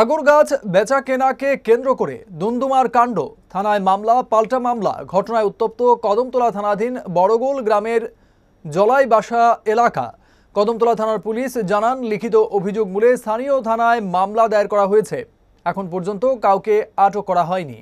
আগর গাছ বেচা কেনাকে কেন্দ্র করে দুন্দুমার কাণ্ড। থানায় মামলা, পাল্টা মামলা। ঘটনায় উত্তপ্ত কদমতলা থানাধীন বড়গোল গ্রামের জলাই বাসা এলাকা। কদমতলা থানার পুলিশ জানান, লিখিত অভিযোগ মূলে স্থানীয় থানায় মামলা দায়ের করা হয়েছে। এখন পর্যন্ত কাউকে আটক করা হয়নি।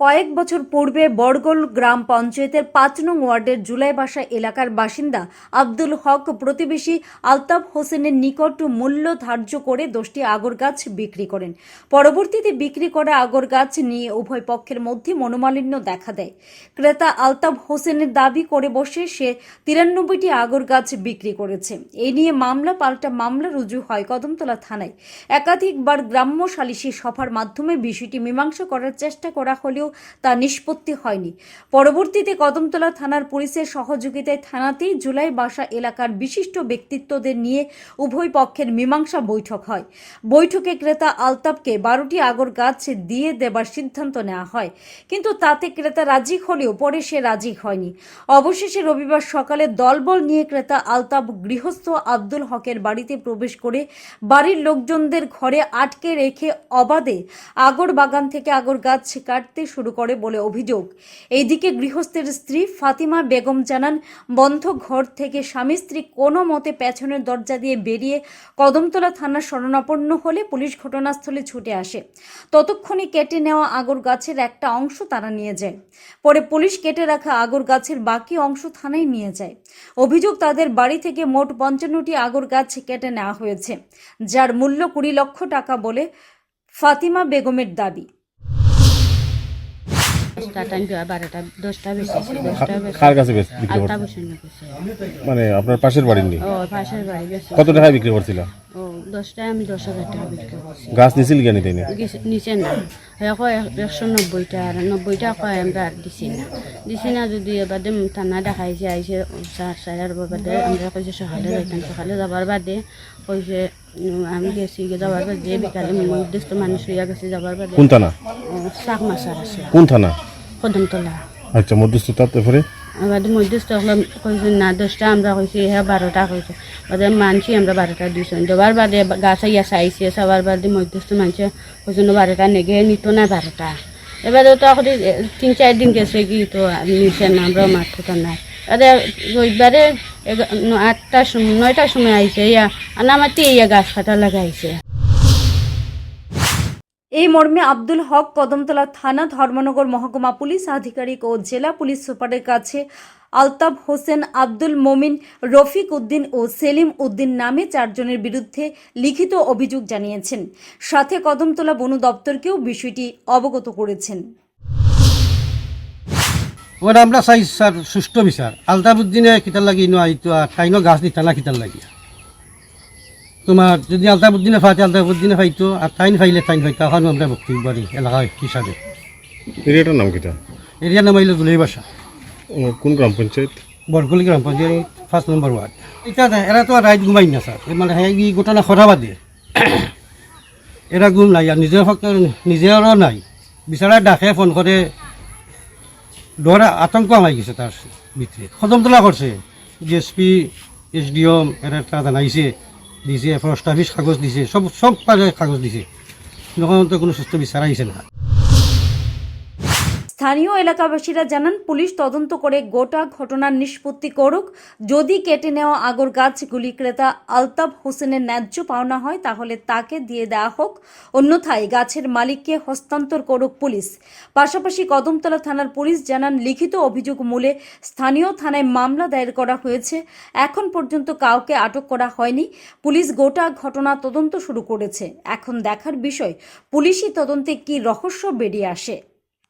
কয়েক বছর পূর্বে বড়গোল গ্রাম পঞ্চায়েতের পাঁচ নং ওয়ার্ডের জুলাইবাসা এলাকার বাসিন্দা আব্দুল হক প্রতিবেশী আলতাফ হোসেনের নিকট মূল্য ধার্য করে দশটি আগর গাছ বিক্রি করেন। পরবর্তীতে বিক্রি করা আগর গাছ নিয়ে উভয় পক্ষের মধ্যে মনোমালিন্য দেখা দেয়। ক্রেতা আলতাফ হোসেনের দাবি করে বসে সে তিরানব্বইটি আগর গাছ বিক্রি করেছে। এই নিয়ে মামলা পাল্টা মামলা রুজু হয় কদমতলা থানায়। একাধিকবার গ্রাম্য সালিশি সভার মাধ্যমে বিষয়টি মীমাংসা করার চেষ্টা করা হলেও তা নিষ্পত্তি হয়নি। পরবর্তীতে কদমতলা থানার পুলিশের সহযোগিতায় থানাতেই জুলাই বাসা এলাকার বিশিষ্ট ব্যক্তিত্বদের নিয়ে উভয় পক্ষের মীমাংসা বৈঠক হয়। বৈঠকে ক্রেতা আলতাবকে বারোটি আগর গাছ দিয়ে দেবার সিদ্ধান্ত নেওয়া হয়। কিন্তু তাতে ক্রেতা রাজি হলেও পরে সে রাজি হয়নি। অবশেষে রবিবার সকালে দলবল নিয়ে ক্রেতা আলতাব গৃহস্থ আব্দুল হকের বাড়িতে প্রবেশ করে বাড়ির লোকজনদের ঘরে আটকে রেখে অবাধে আগর বাগান থেকে আগর গাছ কাটতে শুরু করে বলে অভিযোগ। এইদিকে গৃহস্থের স্ত্রী ফাতিমা বেগম জানান, বন্ধ ঘর থেকে স্বামী স্ত্রী কোনো মতে পেছনের দরজা দিয়ে বেরিয়ে কদমতলা থানার শরণাপন্ন হলে পুলিশ ঘটনাস্থলে ছুটে আসে। ততক্ষণে কেটে নেওয়া আগর গাছের একটা অংশ তারা নিয়ে যায়। পরে পুলিশ কেটে রাখা আগর গাছের বাকি অংশ থানায় নিয়ে যায়। অভিযোগ তাদের বাড়ি থেকে মোট পঞ্চান্নটি আগর গাছ কেটে নেওয়া হয়েছে, যার মূল্য কুড়ি লক্ষ টাকা বলে ফাতিমা বেগমের দাবি। মানে আপনার পাশের বাড়ির নেই কত টাকায় বিক্রি করছিল? দশটায় আমি দশ হাজার টাকা বিক্রি করছি। গাছ নিছিল কেন তাই না? নিচে না। একশো নব্বইটা আর নব্বইটা কয় আমরা আর দিছি না। দিছি না যদি এবারে থানা দেখাইছে আইসে চার সাড়ে বাদে আমরা কইছে সকালে যাইতাম। সকালে যাবার বাদে কইছে আমি গেছি যাবার বাদে বিকালে নির্দিষ্ট মানুষ হইয়া গেছে যাবার বাদে কোন থানা? শাক আছে। কোন থানা? কদমতলা আচ্ছা মধ্যস্থতা তারপরে মধ্যস্থ হলাম না দশটা আমরা কইছি হ্যাঁ বারোটা কইছে। বাদে মানছি আমরা বারোটা বাদে গাছ ইয়া চাইছে সবার বাদে মধ্যস্থ মানছে বারোটা নেগে নিত না বারোটা। এবারে তো এখন তিন চার দিন গেছে কি তো নিচে না আমরা মাত্র নাই। আরে রবিবারে আটটার সময় নয়টার সময় আইছে ইয়া আর ইয়া গাছ কাটা লাগাইছে। এই মর্মে আব্দুল হক কদমতলা থানা, ধর্মনগর মহকুমা পুলিশ, আধিকারিক ও জেলা পুলিশ সুপারের কাছে আলতাব হোসেন আব্দুল মোমিন, রফিক উদ্দিন ও সেলিম উদ্দিন নামে চারজনের বিরুদ্ধে লিখিত অভিযোগ জানিয়েছেন। সাথে কদমতলা বন দপ্তরকেও বিষয়টি অবগত করেছেন। আমরা চাই, স্যার, সুষ্ঠু বিচার। আলতাবুদ্দিনে কিতার লাগি নো আইতো আর ঠাইনো গাছ দিতা না কিতার লাগি। তোমার যদি আলতাবুদ্দিনে ফাইতে আলতাবুদ্দিনে ফাইতো আর টাইন ফাইলে টাইন ফাইতো এখন আমরা বক্তব্য পারি এলাকা হিসাবে এরিয়াটার নাম কিটা? এরিয়া নাম আইলো দুলাই বাসা। কোন গ্রাম পঞ্চায়েত? বরকলি গ্রাম পঞ্চায়েত ফার্স্ট নম্বর ওয়ার্ড। এটা এরা তো আর রাইত ঘুমাই না স্যার। মানে হ্যাঁ ই ঘটনা খরা বাদে। এরা ঘুম নাই আর নিজের নিজেরও নাই। বিচারা ডাকে ফোন করে ডর আতঙ্ক আমাই গেছে তার ভিতরে খদমতলা করছে ডিএসপি এসডিএম এরা তারা জানাইছে। দিছে ফরেস্ট অফিস কাগজ দিছে, সব সব কাগজ দিছে। তখন তো কোনো সুস্থ বিচার আইছে না। স্থানীয় এলাকাবাসীরা জানান, পুলিশ তদন্ত করে গোটা ঘটনার নিষ্পত্তি করুক। যদি কেটে নেওয়া আগর গাছগুলি ক্রেতা আলতাব হোসেনের ন্যায্য পাওনা হয়, তাহলে তাকে দিয়ে দেওয়া হোক। অন্যথায় গাছের মালিককে হস্তান্তর করুক পুলিশ। পাশাপাশি কদমতলা থানার পুলিশ জানান, লিখিত অভিযোগ মূলে স্থানীয় থানায় মামলা দায়ের করা হয়েছে। এখন পর্যন্ত কাউকে আটক করা হয়নি। পুলিশ গোটা ঘটনা তদন্ত শুরু করেছে। এখন দেখার বিষয়, পুলিশি তদন্তে কি রহস্য বেরিয়ে আসে?